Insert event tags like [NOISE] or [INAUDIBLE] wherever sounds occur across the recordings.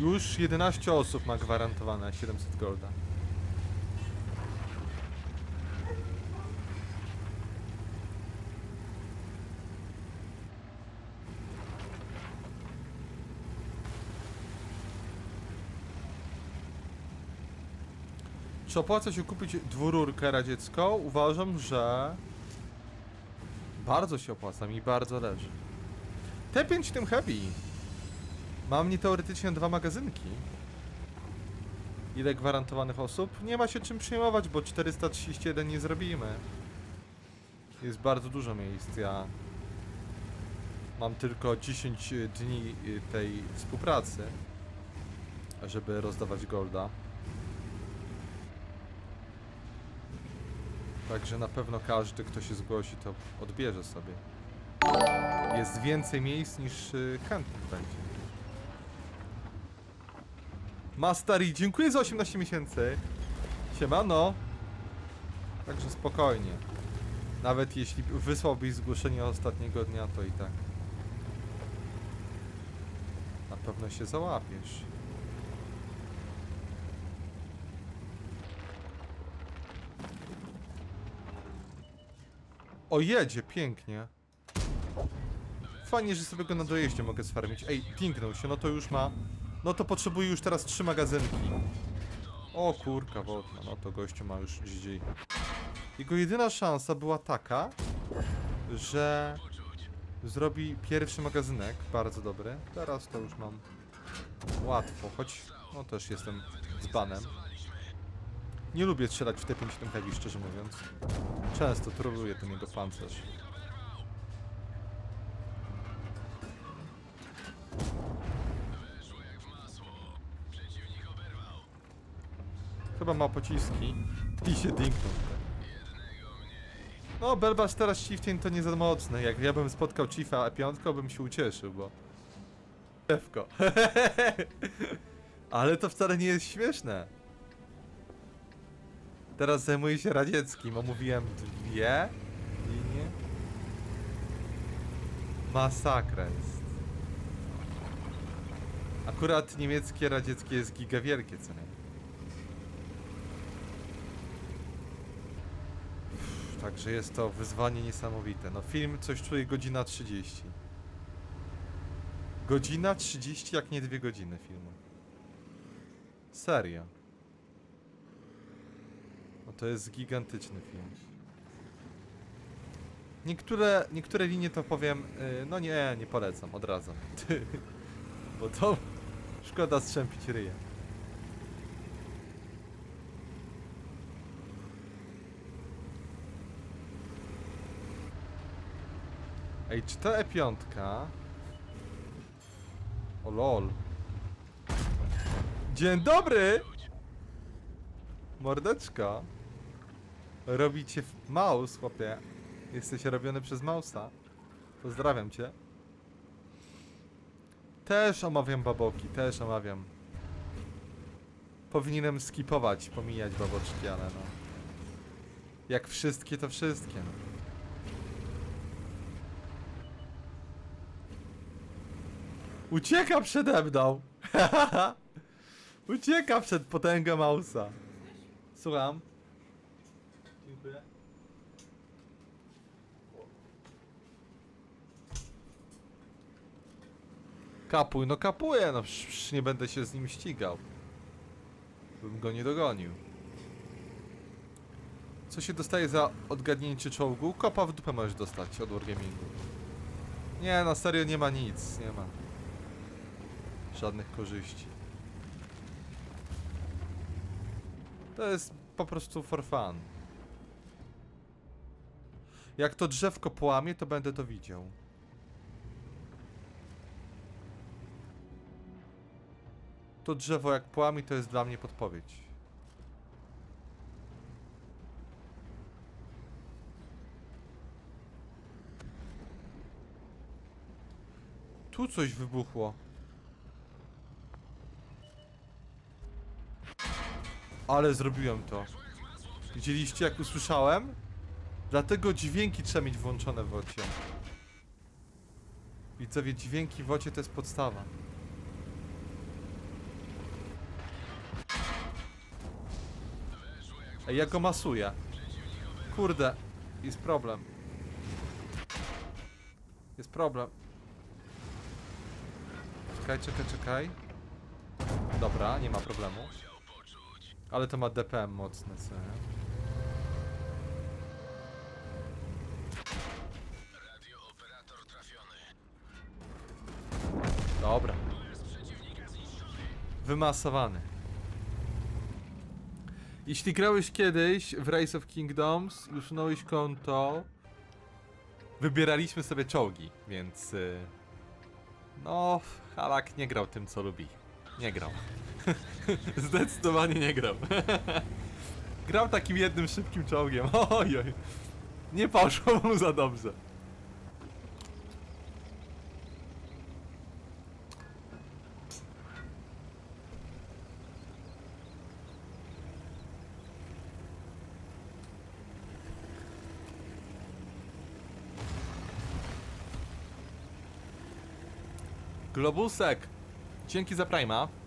Już 11 osób ma gwarantowane 700 golda. Czy opłaca się kupić dwururkę radziecką? Uważam, że bardzo się opłaca, mi bardzo leży. T5 tym heavy. Mam nieteoretycznie dwa magazynki. Ile gwarantowanych osób? Nie ma się czym przejmować, bo 431 nie zrobimy. Jest bardzo dużo miejsc. Ja mam tylko 10 dni y, tej współpracy, żeby rozdawać golda. Także na pewno każdy, kto się zgłosi, to odbierze sobie. Jest więcej miejsc niż y, chętnych będzie. Mastari, dziękuję za 18 miesięcy. Siemano. Także spokojnie. Nawet jeśli wysłałbyś zgłoszenie ostatniego dnia, to i tak. Na pewno się załapiesz. O, jedzie, pięknie. Fajnie, że sobie go na dojeździe mogę sfarmić. Ej, pięknął się, no to już ma... No to potrzebuje już teraz trzy magazynki. O kurka wodna, no to gościu ma już GG. Jego jedyna szansa była taka, że zrobi pierwszy magazynek, bardzo dobry. Teraz to już mam łatwo, choć no też jestem dzbanem. Nie lubię strzelać w T5 heavy, szczerze mówiąc. Często troluje ten jego pancerz. Chyba ma pociski i się dinknął. No, Belbasz teraz Chieftain to nie za mocne. Jak ja bym spotkał Chiefa E5, bym się ucieszył, bo... Pewko. [LAUGHS] Ale to wcale nie jest śmieszne. Teraz zajmuję się radzieckim. Omówiłem dwie linie. Masakra jest. Akurat niemieckie, radzieckie jest giga wielkie, co nie? Także jest to wyzwanie niesamowite. No film coś czuję godzina 30. Godzina 30 jak nie dwie godziny filmu. Serio. No to jest gigantyczny film. Niektóre, niektóre linie to powiem, yy, no nie, nie polecam, odradzam. [LAUGHS] Bo to szkoda strzępić ryja. Ej, czy ta E5? O lol. Dzień dobry! Mordeczko. Robicie w- mouse, chłopie. Jesteś robiony przez mausa. Pozdrawiam cię. Też omawiam baboki, też omawiam. Powinienem skipować, pomijać baboczki, ale no. Jak wszystkie, to wszystkie, no. Ucieka przede mną! [LAUGHS] Ucieka przed potęgą Mausa. Słucham. Dziękuję. Kapuj, no kapuję, no przecież nie będę się z nim ścigał. Bym go nie dogonił. Co się dostaje za odgadnięcie czołgu? Kopa w dupę możesz dostać od Wargamingu. Nie, na serio nie ma nic, nie ma. Żadnych korzyści. To jest po prostu for fun. Jak to drzewko połamie, to będę to widział. To drzewo jak połamie, to jest dla mnie podpowiedź. Tu coś wybuchło. Ale zrobiłem to. Widzieliście jak usłyszałem? Dlatego dźwięki trzeba mieć włączone w ocie. Widzowie, dźwięki w ocie to jest podstawa. Ej, ja go masuję. Kurde, jest problem. Jest problem. Czekaj, czekaj, czekaj. Dobra, nie ma problemu. Ale to ma DPM mocne, co nie? Dobra. Wymasowany. Jeśli grałeś kiedyś w Rise of Kingdoms, usunąłeś konto, wybieraliśmy sobie czołgi, więc... y, No, Halak nie grał tym, co lubi. Nie grał. [LAUGHS] Zdecydowanie nie grał. [LAUGHS] grał takim jednym szybkim czołgiem. [LAUGHS] Ojoj. Nie poszło mu za dobrze. Globusek! Dzięki za Prima.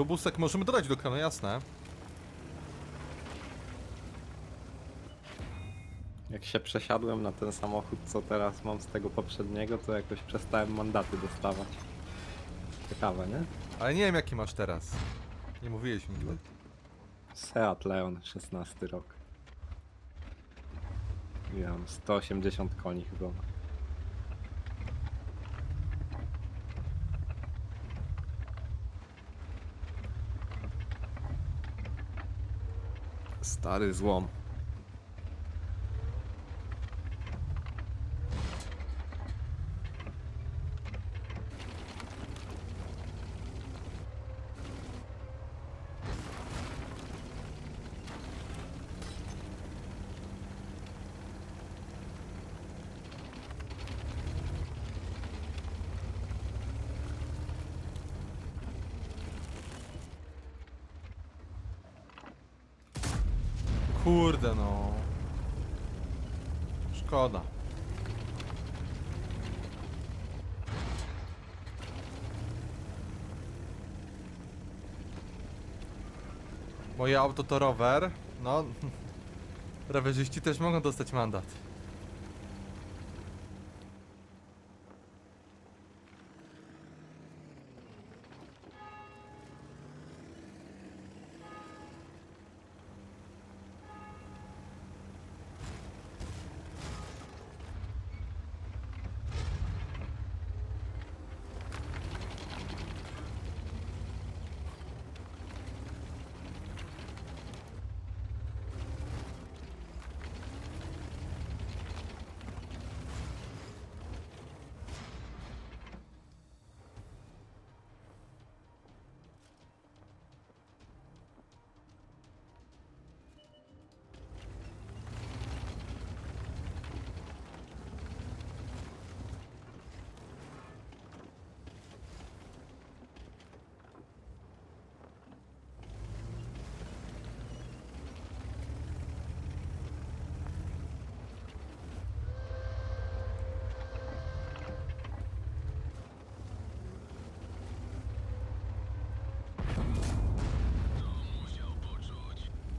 Globusek możemy dodać do klanu, jasne. Jak się przesiadłem na ten samochód, co teraz mam z tego poprzedniego, to jakoś przestałem mandaty dostawać. Ciekawe, nie? Ale nie wiem jaki masz teraz. Nie mówiłeś mi nigdy. Seat Leon, 16 rok. Miałem 180 koni chyba. Stary złom. Kurde no. Szkoda. Moje auto to rower. No. [LAUGHS] Rowerzyści też mogą dostać mandat.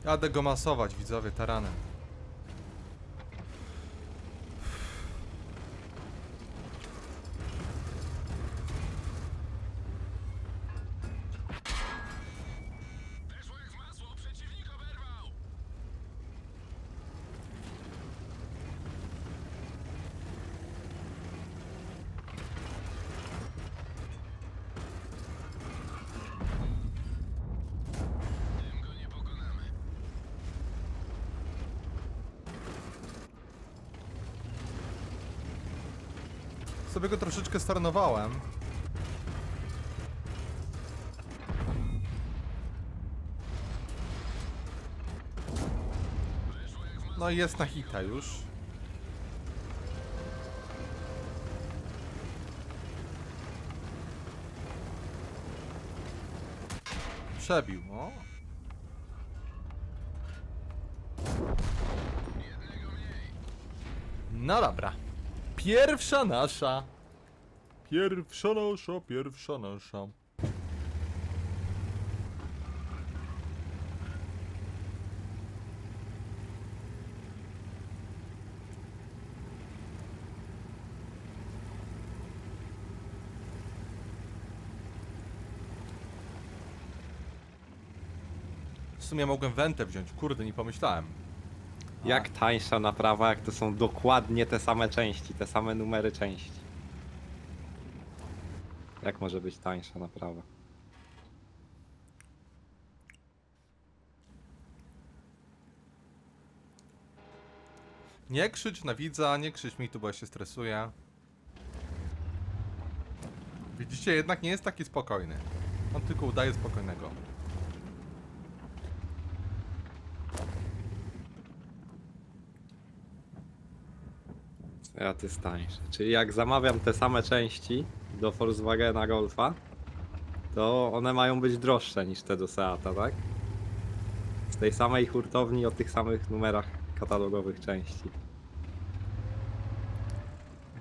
Jadę go masować, widzowie, taranem. Sobie go troszeczkę starnowałem. No i jest na hita już. Przebił, o. No dobra. Pierwsza nasza. Pierwsza nasza, pierwsza nasza. W sumie mogłem wentę wziąć, kurde, nie pomyślałem. Jak tańsza naprawa, jak to są dokładnie te same części, te same numery części. Jak może być tańsza naprawa? Nie krzycz na widza, nie krzycz mi tu, bo ja się stresuję. Widzicie, jednak nie jest taki spokojny. On tylko udaje spokojnego. Ja ty tańsze. Czyli jak zamawiam te same części do Volkswagena Golfa, to one mają być droższe niż te do Seata, tak? Z tej samej hurtowni o tych samych numerach katalogowych części.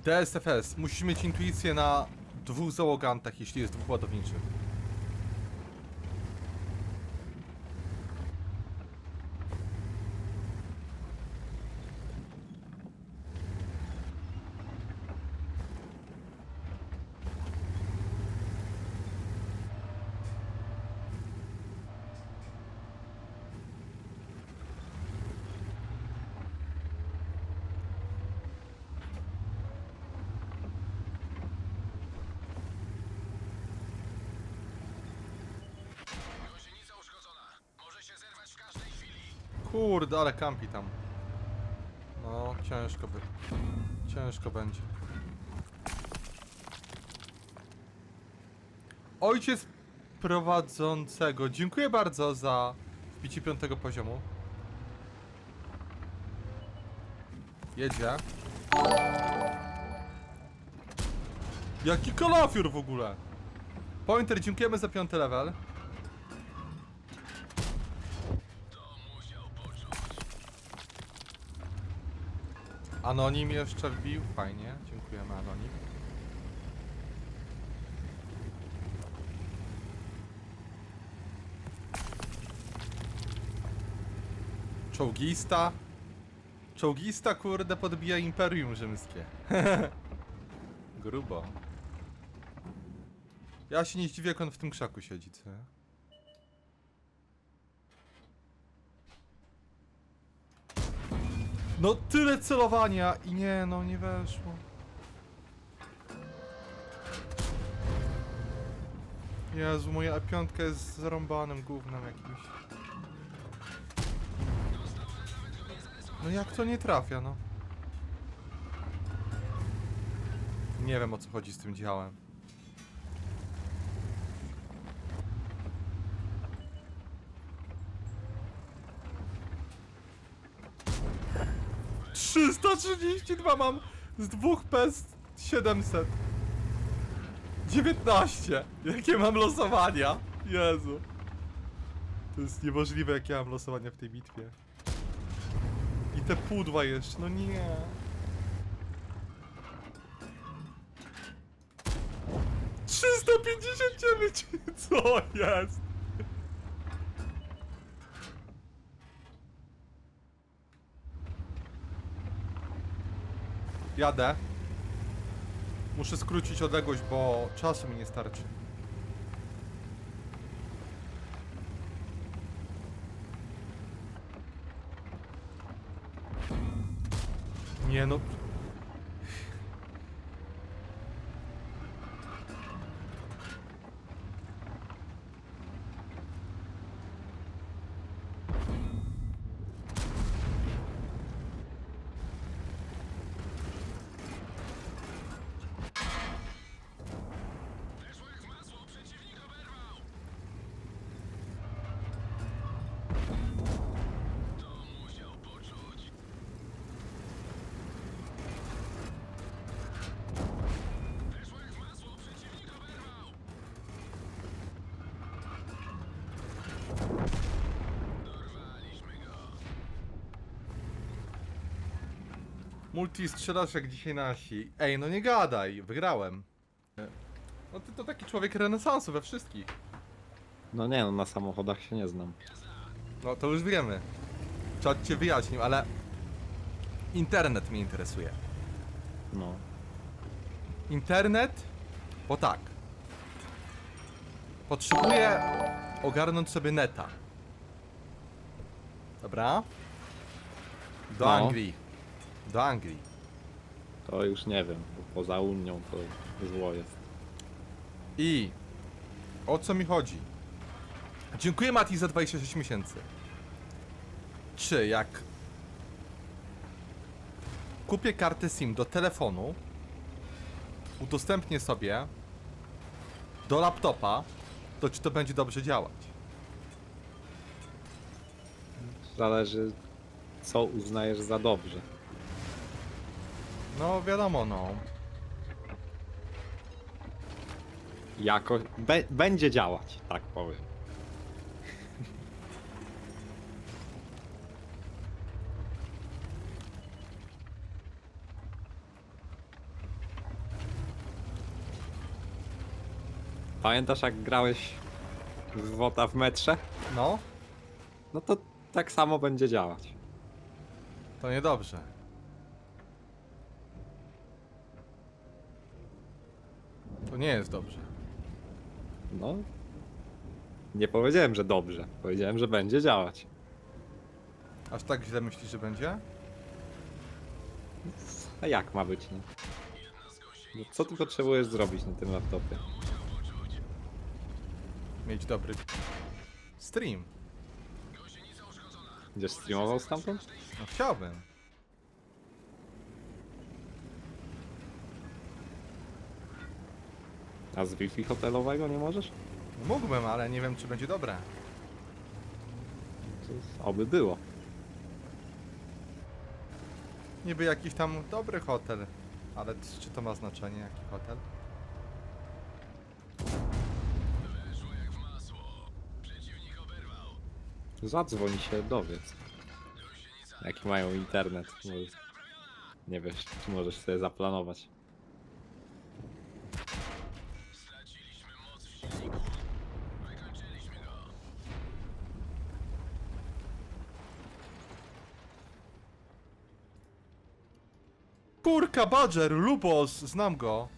DSFS. Musisz mieć intuicję na dwóch załogantach, jeśli jest dwóch ładowniczych. Kurde, ale kampi tam. No, ciężko by. Ciężko będzie. Ojciec prowadzącego. Dziękuję bardzo za wbicie piątego poziomu. Jedzie. Jaki kalafior w ogóle? Pointer, dziękujemy za piąty level. Anonim jeszcze wbił. Fajnie, dziękujemy Anonim. Czołgista. Czołgista, kurde, podbija Imperium Rzymskie. [LAUGHS] Grubo. Ja się nie zdziwię, jak on w tym krzaku siedzi, co? No tyle celowania i nie, no nie weszło. Jezu, moja piątka jest zarąbanym gównem jakimś. No jak to nie trafia, no? Nie wiem o co chodzi z tym działem. Trzysta trzydzieści dwa mam z dwóch pest 700. 19! Jakie mam losowania? Jezu. To jest niemożliwe jakie mam losowania w tej bitwie. I te pudła jeszcze, no nie. Trzysta pięćdziesiąt dziewięć! [LAUGHS] Co jest? Jadę. Muszę skrócić odległość, bo czasu mi nie starczy. Nie no. Weszło jak w masło, przeciwnik oberwał. To musiał poczuć. Weszło jak w masło, przeciwnik oberwał. Dorwaliśmy go. Multi strzelasz jak dzisiaj nasi. Ej, no nie gadaj, wygrałem. No ty to taki człowiek renesansu we wszystkich. No nie no, na samochodach się nie znam. No to już wiemy. Czat cię wyjaśnił, ale... Internet mnie interesuje. No. Internet, bo tak. Potrzebuję ogarnąć sobie neta. Dobra? Do No. Anglii. Do Anglii. To już nie wiem, bo poza Unią to zło jest. I o co mi chodzi? Dziękuję Mati za 26 miesięcy. Czy jak kupię kartę SIM do telefonu, udostępnię sobie do laptopa, to czy to będzie dobrze działać? Zależy co uznajesz za dobrze. No wiadomo, no. Jako... Be... Będzie działać, tak powiem. Pamiętasz jak grałeś w WOTA w metrze? No, No to tak samo będzie działać. to niedobrze. Nie jest dobrze. No. Nie powiedziałem, że dobrze. Powiedziałem, że będzie działać. Aż tak źle myślisz, że będzie? A jak ma być, no? no co ty potrzebujesz zrobić na tym laptopie? Mieć dobry stream. Będziesz streamował stamtąd? No chciałbym. A z Wi-Fi hotelowego nie możesz? Mógłbym, ale nie wiem, czy będzie dobre. To jest- Oby było. Niby jakiś tam dobry hotel. Ale c- czy to ma znaczenie, jaki hotel? Weszło jak w masło. Przeciwnik oberwał. Zadzwoń się, dowiedz. Jaki mają internet. Może... Nie wiesz, czy możesz sobie zaplanować. Kurka, Badger, Lubos, znam go.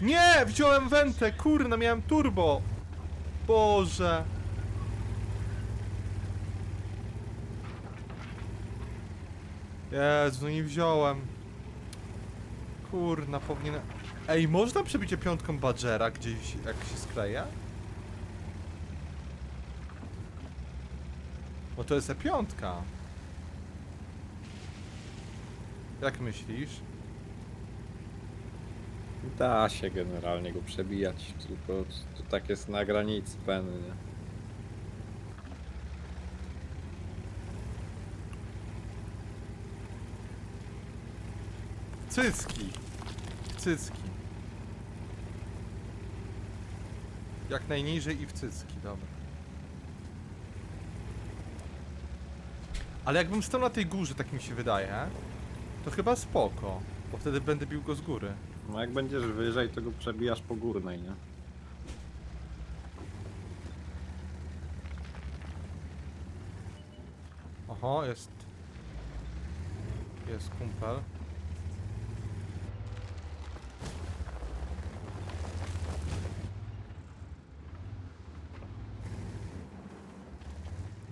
Nie, wziąłem wentę, kurna, miałem turbo. Boże. Jezu, no nie wziąłem. Kurna, powinienem... Ej, można przebicie piątką Badgera gdzieś, jak się skleja? Bo to jest E5. Jak myślisz? Da się generalnie go przebijać, tylko to tak jest na granicy peny, nie? Cycki. Cycki. Jak najniżej i w cycki, dobra. Ale jakbym stał na tej górze, tak mi się wydaje, to chyba spoko, bo wtedy będę bił go z góry. No jak będziesz wyżej, to go przebijasz po górnej, nie? Oho, jest... Jest kumpel.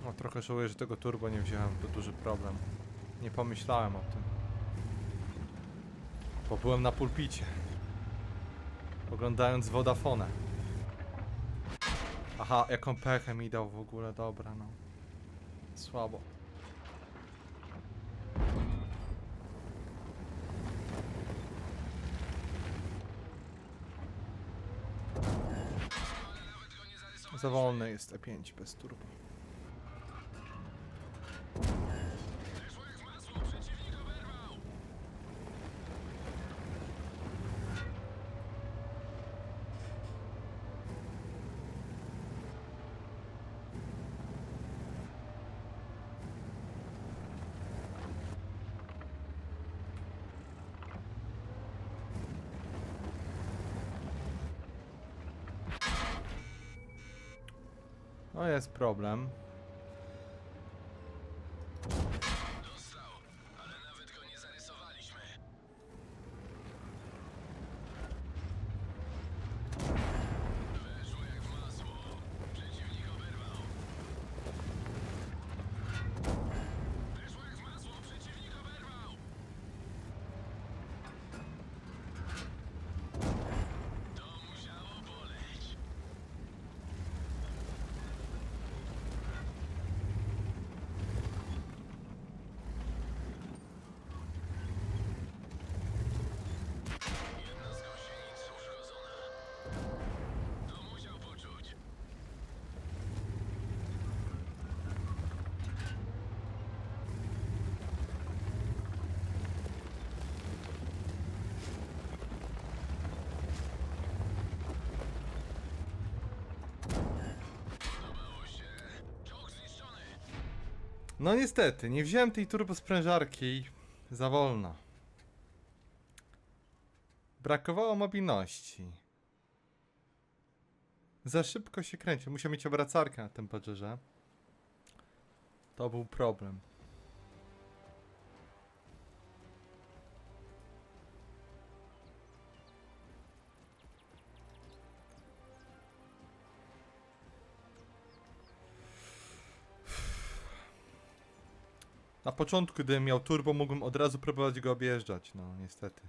No trochę żałuję, że tego turbo nie wziąłem, to duży problem. Nie pomyślałem o tym. Bo byłem na pulpicie. Oglądając Vodafonę. Aha, jaką pechę mi dał w ogóle, dobra no. Słabo. Za wolny jest E5 bez turbo. Weszło jak w masło. Przeciwnik oberwał. No jest problem. Dostał, ale nawet go nie zarysowaliśmy. Weszło jak w masło. Przeciwnik oberwał. Weszło jak w masło. Przeciwnik oberwał. To musiało boleć. Jedna z gąsienic uszkodzona. To musiał poczuć. Podobało się. Czołg zniszczony. No niestety, nie wziąłem tej turbosprężarki za wolno. Brakowało mobilności. Za szybko się kręcił. Musiał mieć obracarkę na tym padżerze. To był problem. Na początku, gdybym miał turbo, mógłbym od razu próbować go objeżdżać. No, niestety.